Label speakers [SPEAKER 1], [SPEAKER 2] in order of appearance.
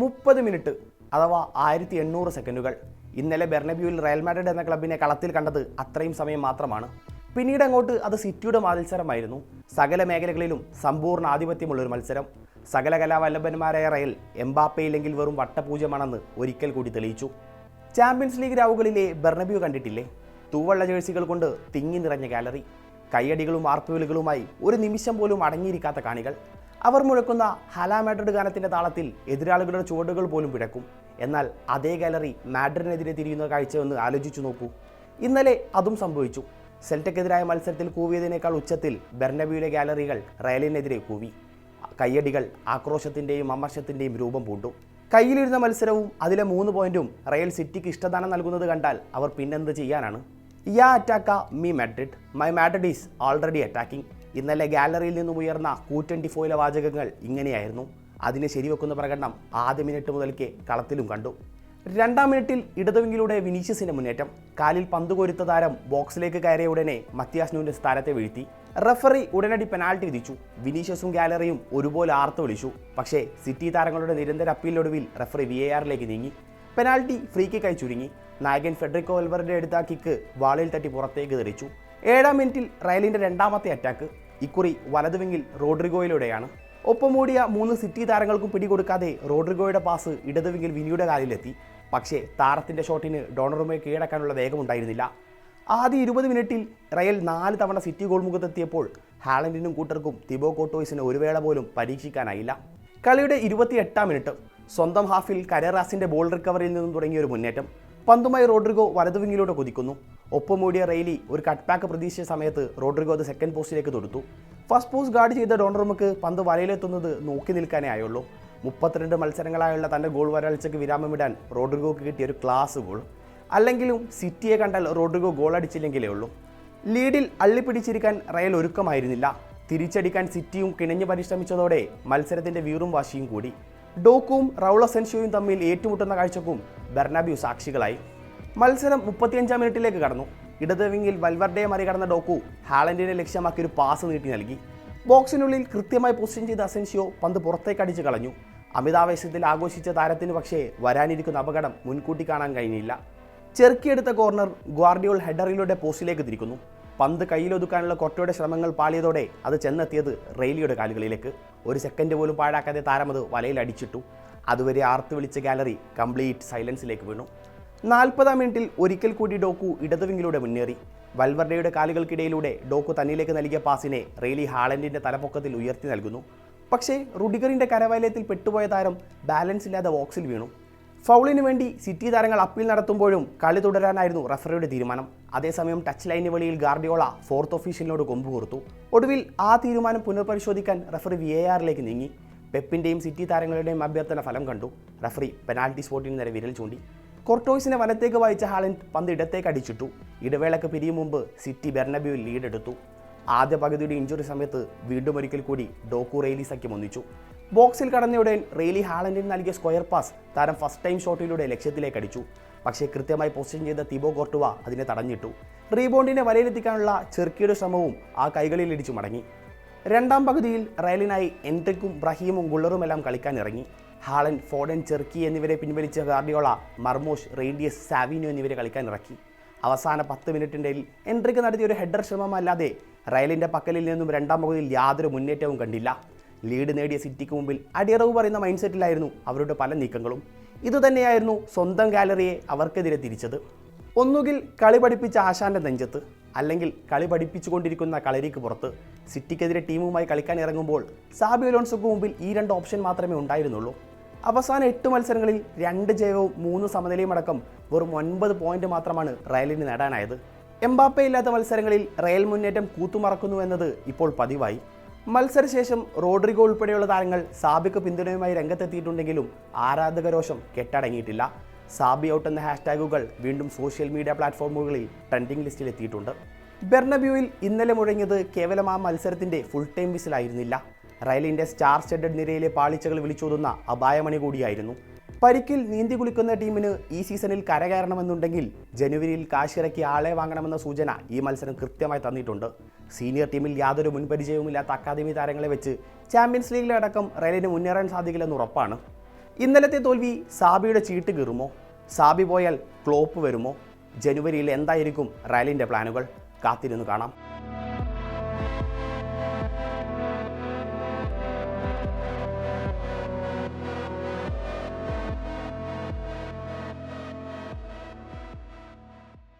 [SPEAKER 1] മുപ്പത് മിനിറ്റ് അഥവാ ആയിരത്തി എണ്ണൂറ് സെക്കൻഡുകൾ. ഇന്നലെ ബെർണബ്യൂവിൽ റയൽ മാഡ്രിഡ് എന്ന ക്ലബിനെ കളത്തിൽ കണ്ടത് അത്രയും സമയം മാത്രമാണ്. പിന്നീട് അങ്ങോട്ട് അത് സിറ്റിയുടെ മത്സരമായിരുന്നു. സകല മേഖലകളിലും സമ്പൂർണ ആധിപത്യമുള്ളൊരു മത്സരം. സകല കലാവല്ലഭന്മാരായ റയൽ എംബാപ്പയില്ലെങ്കിൽ വെറും വട്ടപൂജ്യമാണെന്ന് ഒരിക്കൽ കൂടി തെളിയിച്ചു. ചാമ്പ്യൻസ് ലീഗ് രാവുകളിലെ ബെർണബ്യൂ കണ്ടിട്ടില്ലേ? തൂവള്ള ജേഴ്സികൾ കൊണ്ട് തിങ്ങി നിറഞ്ഞ ഗാലറി. കയ്യടികളും ആർപ്പുവിളികളുമായി ഒരു നിമിഷം പോലും അടങ്ങിയിരിക്കാത്ത കാണികൾ. അവർ മുഴക്കുന്ന ഹലാ മാഡ്രിഡ് ഗാനത്തിന്റെ താളത്തിൽ എതിരാളികളുടെ ചുവടുകൾ പോലും പിഴക്കും എന്നാൽ അതേ ഗാലറി മാഡ്രിനെതിരെ തിരിയുന്ന കാഴ്ച ഒന്ന് ആലോചിച്ചു നോക്കൂ. ഇന്നലെ അതും സംഭവിച്ചു. സെൽറ്റക്കെതിരായ മത്സരത്തിൽ കൂവിയതിനേക്കാൾ ഉച്ചത്തിൽ ബെർണബിയുടെ ഗാലറികൾ റയലിനെതിരെ കൂവി. കയ്യടികൾ ആക്രോശത്തിന്റെയും അമർഷത്തിന്റെയും രൂപം പൂണ്ടു. കയ്യിലിരുന്ന മത്സരവും അതിലെ മൂന്ന് പോയിന്റും റയൽ സിറ്റിക്ക് ഇഷ്ടദാനം നൽകുന്നത് കണ്ടാൽ അവർ പിന്നെന്ത് ചെയ്യാനാണ്? Yeah attack me Madrid. My Madrid is already attacking. ഇന്നലെ ഗാലറിയിൽ നിന്നും ഉയർന്ന കൂറ്റൻ ഡിഫോയിലെ വാചകങ്ങൾ ഇങ്ങനെയായിരുന്നു. അതിനെ ശരിവെക്കുന്ന പ്രകടനം ആദ്യ മിനിറ്റ് മുതൽക്കേ കളത്തിലും കണ്ടു. രണ്ടാം മിനിറ്റിൽ ഇടതുവിങ്ങിലൂടെ വിനീഷ്യസിന്റെ മുന്നേറ്റം. കാലിൽ പന്ത് കൊരുത്ത താരം ബോക്സിലേക്ക് കയറിയ ഉടനെ മത്യാസ് ന്യൂന്റെ താരത്തെ വീഴ്ത്തി. റഫറി ഉടനടി പെനാൽറ്റി വിധിച്ചു. വിനീഷ്യസും ഗാലറിയും ഒരുപോലെ ആർത്തു വിളിച്ചു. പക്ഷേ സിറ്റി താരങ്ങളുടെ നിരന്തര അപ്പീലിനൊടുവിൽ റഫറി വി എ ആറിലേക്ക് നീങ്ങി. പെനാൽറ്റി ഫ്രീ കിക്കായി ചുരുങ്ങി. നായകൻ ഫെഡറിക്കോ വെൽവറിന്റെ എടുത്ത കിക്ക് വാളിൽ തട്ടി പുറത്തേക്ക് തെറിച്ചു. ഏഴാം മിനിറ്റിൽ റയലിന്റെ രണ്ടാമത്തെ അറ്റാക്ക്. ഇക്കുറി വലതുവിങ്ങിൽ റോഡ്രിഗോയിലൂടെയാണ്. ഒപ്പം മൂടിയ മൂന്ന് സിറ്റി താരങ്ങൾക്കും പിടികൊടുക്കാതെ റോഡ്രിഗോയുടെ പാസ് ഇടതുവിങ്ങിൽ വിനിയുടെ കാലിലെത്തി. പക്ഷേ താരത്തിന്റെ ഷോട്ടിന് ഡോണറുമെ കീഴടക്കാനുള്ള വേഗമുണ്ടായിരുന്നില്ല. ആദ്യ ഇരുപത് മിനിറ്റിൽ റയൽ നാല് തവണ സിറ്റി ഗോൾ മുഖത്തെത്തിയപ്പോൾ ഹാലൻഡിനും കൂട്ടർക്കും തിബോ കോട്ടോയ്സിന് ഒരു വേള പോലും പരീക്ഷിക്കാനായില്ല. കളിയുടെ ഇരുപത്തി എട്ടാം മിനിറ്റ്. സ്വന്തം ഹാഫിൽ കരറാസിന്റെ ബോൾ റിക്കവറിയിൽ നിന്നും തുടങ്ങിയ ഒരു മുന്നേറ്റം. പന്തുമായി റോഡ്രിഗോ വലതുവിങ്ങിലൂടെ കുതിക്കുന്നു. ഒപ്പം മൂടിയ റെയിലി ഒരു കട്ട് ബാക്ക് പ്രതീക്ഷിച്ച സമയത്ത് റോഡ്രിഗോ അത് സെക്കൻഡ് പോസ്റ്റിലേക്ക് തൊടുത്തു. ഫസ്റ്റ് പോസ്റ്റ് ഗാർഡ് ചെയ്ത ഡോണറുമക്ക് പന്ത് വലയിലെത്തുന്നത് നോക്കി നിൽക്കാനേ ആയുള്ളൂ. മുപ്പത്തിരണ്ട് മത്സരങ്ങളായുള്ള തന്റെ ഗോൾ വരൾച്ചയ്ക്ക് വിരാമമിടാൻ റോഡ്രിഗോക്ക് കിട്ടിയ ഒരു ക്ലാസ് ഗോൾ അല്ലെങ്കിലും സിറ്റിയെ കണ്ടാൽ റോഡ്രിഗോ ഗോൾ അടിച്ചില്ലെങ്കിലേ ഉള്ളൂ. ലീഡിൽ അള്ളിപ്പിടിച്ചിരിക്കാൻ റയൽ ഒരുക്കമായിരുന്നില്ല. തിരിച്ചടിക്കാൻ സിറ്റിയും കിണഞ്ഞു പരിശ്രമിച്ചതോടെ മത്സരത്തിന്റെ വീറും വാശിയും കൂടി. ഡോക്കും റൗള സെൻഷോയും തമ്മിൽ ഏറ്റുമുട്ടുന്ന കാഴ്ചക്കും ബെർണാബ്യു സാക്ഷികളായി. മത്സരം മുപ്പത്തിയഞ്ചാം മിനിറ്റിലേക്ക് കടന്നു. ഇടത് വിങ്ങിൽ വൽവർഡയെ മറികടന്ന ഡോക്കു ഹാലൻഡിനെ ലക്ഷ്യമാക്കി ഒരു പാസ് നീട്ടി നൽകി. ബോക്സിനുള്ളിൽ കൃത്യമായി പൊസിഷൻ ചെയ്ത അസെൻഷിയോ പന്ത് പുറത്തേക്ക് അടിച്ചു കളഞ്ഞു. അമിതാവേശത്തിൽ ആഘോഷിച്ച താരത്തിന് പക്ഷേ വരാനിരിക്കുന്ന അപകടം മുൻകൂട്ടി കാണാൻ കഴിഞ്ഞില്ല. ചെറുക്കിയെടുത്ത കോർണർ ഗ്വാർഡിയോൾ ഹെഡറിലൂടെ പോസ്റ്റിലേക്ക് തിരിക്കുന്നു. പന്ത് കയ്യിലൊതുക്കാനുള്ള കൊട്ടയുടെ ശ്രമങ്ങൾ പാളിയതോടെ അത് ചെന്നെത്തിയത് റെയിലിയുടെ കാലുകളിലേക്ക്. ഒരു സെക്കൻഡ് പോലും പാഴാക്കാതെ താരം അത് വലയിൽ അടിച്ചിട്ടു. അതുവരെ ആർത്ത് വിളിച്ച ഗാലറി കംപ്ലീറ്റ് സൈലൻസിലേക്ക് വീണു. നാൽപ്പതാം മിനിറ്റിൽ ഒരിക്കൽ കൂടി ഡോക്കു ഇടതുവിങ്ങിലൂടെ മുന്നേറി. വൽവർഡയുടെ കാലുകൾക്കിടയിലൂടെ ഡോക്കു തന്നിലേക്ക് നൽകിയ പാസിനെ റെയിലി ഹാളൻഡിന്റെ തലപ്പൊക്കത്തിൽ ഉയർത്തി നൽകുന്നു. പക്ഷേ റുഡിഗറിന്റെ കരവലയത്തിൽ പെട്ടുപോയ താരം ബാലൻസ് ഇല്ലാതെ ബോക്സിൽ വീണു. ഫൗളിന് വേണ്ടി സിറ്റി താരങ്ങൾ അപ്പീൽ നടത്തുമ്പോഴും കളി തുടരാനായിരുന്നു റഫറിയുടെ തീരുമാനം. അതേസമയം ടച്ച് ലൈന് വെളിയിൽ ഗാർഡിയോള ഫോർത്ത് ഒഫീഷ്യലിനോട് കൊമ്പ് കൊടുത്തു ഒടുവിൽ ആ തീരുമാനം പുനഃപരിശോധിക്കാൻ റഫറി വി എ ആറിലേക്ക് നീങ്ങി. പെപ്പിന്റെയും സിറ്റി താരങ്ങളുടെയും അഭ്യർത്ഥന ഫലം കണ്ടു. റഫറി പെനാൽറ്റി സ്പോട്ടിന് നേരെ വിരൽ ചൂണ്ടി. കൊർട്ടോയ്സിനെ വലത്തേക്ക് വായിച്ച ഹാലൻഡ് പന്ത് ഇടത്തേക്ക് അടിച്ചിട്ടു. ഇടവേളക്ക് പിരിയും മുമ്പ് സിറ്റി ബെർണബ്യൂ ലീഡ് എടുത്തു ആദ്യ പകുതിയുടെ ഇഞ്ചുറി സമയത്ത് വീണ്ടും ഒരിക്കൽ കൂടി ഡോക്കു റെയിലി സഖ്യം ഒന്നിച്ചു ബോക്സിൽ കടന്നയുടൻ റെയിലി ഹാലൻഡിന് നൽകിയ സ്ക്വയർ പാസ് താരം ഫസ്റ്റ് ടൈം ഷോട്ടിലൂടെ ലക്ഷ്യത്തിലേക്ക് അടിച്ചു. പക്ഷേ കൃത്യമായി പൊസിഷൻ ചെയ്ത തിബോ കോർട്ടുവ അതിനെ തടഞ്ഞിട്ടു. റീബോണ്ടിനെ വലയിലെത്തിക്കാനുള്ള ചെറുക്കിയുടെ ശ്രമവും ആ കൈകളിൽ ഇടിച്ചു മടങ്ങി. രണ്ടാം പകുതിയിൽ റയലിനായി എൻട്രിക്കും ബ്രഹീമും ഗുള്ളറുമെല്ലാം കളിക്കാൻ ഇറങ്ങി ഹാളൻ ഫോഡൻ ചെർക്കി എന്നിവരെ പിൻവലിച്ച ഗാർഡിയോള മർമോഷ് റേഡിയസ് സാവിനോ എന്നിവരെ കളിക്കാൻ ഇറക്കി. അവസാന പത്ത് മിനിറ്റിന്റെ എൻട്രിക്ക് നടത്തിയ ഒരു ഹെഡർ ശ്രമമല്ലാതെ റയലിന്റെ പക്കലിൽ നിന്നും രണ്ടാം പകുതിയിൽ യാതൊരു മുന്നേറ്റവും കണ്ടില്ല. ലീഡ് നേടിയ സിറ്റിക്ക് മുമ്പിൽ അടിയറവ് പറയുന്ന മൈൻഡ് സെറ്റിലായിരുന്നു അവരുടെ പല നീക്കങ്ങളും. ഇതുതന്നെയായിരുന്നു സ്വന്തം ഗാലറിയെ അവർക്കെതിരെ തിരിച്ചത്. ഒന്നുകിൽ കളി പഠിപ്പിച്ച ആശാന്റെ നെഞ്ചത്ത് അല്ലെങ്കിൽ കളി പഠിപ്പിച്ചുകൊണ്ടിരിക്കുന്ന കളരിക്ക് പുറത്ത്. സിറ്റിക്കെതിരെ ടീമുമായി കളിക്കാൻ ഇറങ്ങുമ്പോൾ സാബി അലോൺസോക്ക് മുമ്പിൽ ഈ രണ്ട് ഓപ്ഷൻ മാത്രമേ ഉണ്ടായിരുന്നുള്ളൂ. അവസാന എട്ട് മത്സരങ്ങളിൽ രണ്ട് ജയവും മൂന്ന് സമനിലയും അടക്കം വെറും ഒൻപത് പോയിന്റ് മാത്രമാണ് റയലിന് നേടാനായത്. എംബാപ്പെ ഇല്ലാത്ത മത്സരങ്ങളിൽ റയൽ മുന്നേറ്റം കൂത്തുമറക്കുന്നു എന്നത് ഇപ്പോൾ പതിവായി. മത്സരശേഷം റോഡ്രിഗോ ഉൾപ്പെടെയുള്ള താരങ്ങൾ സാബിക്ക് പിന്തുണയുമായി രംഗത്തെത്തിയിട്ടുണ്ടെങ്കിലും ആരാധകരോഷം കെട്ടടങ്ങിയിട്ടില്ല. സാബി ഔട്ട് എന്ന ഹാഷ്ടാഗുകൾ വീണ്ടും സോഷ്യൽ മീഡിയ പ്ലാറ്റ്ഫോമുകളിൽ ട്രെൻഡിംഗ് ലിസ്റ്റിൽ എത്തിയിട്ടുണ്ട്. ബെർണബ്യൂവിൽ ഇന്നലെ മുഴങ്ങിയത് കേവലം ആ മത്സരത്തിന്റെ ഫുൾ ടൈം വിസിലായിരുന്നില്ല റയലിന്റെ സ്റ്റാർ സ്റ്റഡഡ് നിരയിലെ പാളിച്ചകൾ വിളിച്ചോതുന്ന അപായമണി കൂടിയായിരുന്നു. പരിക്കിൽ നീന്തി കുളിക്കുന്ന ടീമിന് ഈ സീസണിൽ കരകയറണമെന്നുണ്ടെങ്കിൽ ജനുവരിയിൽ കാശിറക്കി ആളെ വാങ്ങണമെന്ന സൂചന ഈ മത്സരം കൃത്യമായി തന്നിട്ടുണ്ട്. സീനിയർ ടീമിൽ യാതൊരു മുൻപരിചയവുമില്ലാത്ത അക്കാദമി താരങ്ങളെ വെച്ച് ചാമ്പ്യൻസ് ലീഗിലടക്കം റയലിന് മുന്നേറാൻ സാധിക്കില്ലെന്ന് ഉറപ്പാണ്. ഇന്നലത്തെ തോൽവി സാബിയുടെ ചീട്ട് കീറുമോ? സാബി പോയാൽ ക്ലോപ്പ് വരുമോ? ജനുവരിയിൽ എന്തായിരിക്കും റയലിന്റെ പ്ലാനുകൾ? കാത്തിരുന്ന് കാണാം.